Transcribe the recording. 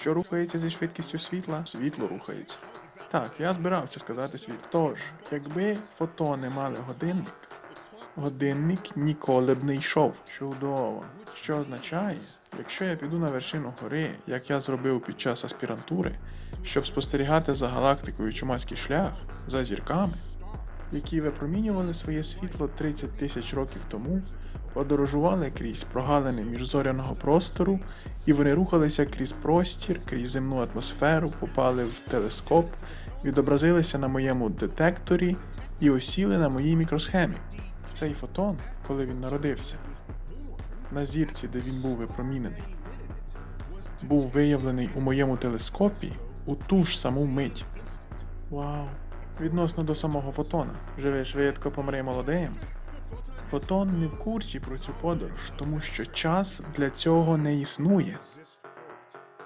Що рухається зі швидкістю світла? Світло рухається. Так, я збирався сказати світ. Тож, якби фотони мали годинник, годинник ніколи б не йшов. Чудово. Що означає, якщо я піду на вершину гори, як я зробив під час аспірантури, щоб спостерігати за галактикою чумацький шлях, за зірками, які випромінювали своє світло 30 тисяч років тому, подорожували крізь прогалини міжзоряного простору, і вони рухалися крізь простір, крізь земну атмосферу, попали в телескоп, відобразилися на моєму детекторі і осіли на моїй мікросхемі. Цей фотон, коли він народився, на зірці, де він був випромінений, був виявлений у моєму телескопі у ту ж саму мить. Вау. Відносно до самого фотона. Живи швидко, помри молодим. Фотон не в курсі про цю подорож, тому що час для цього не існує.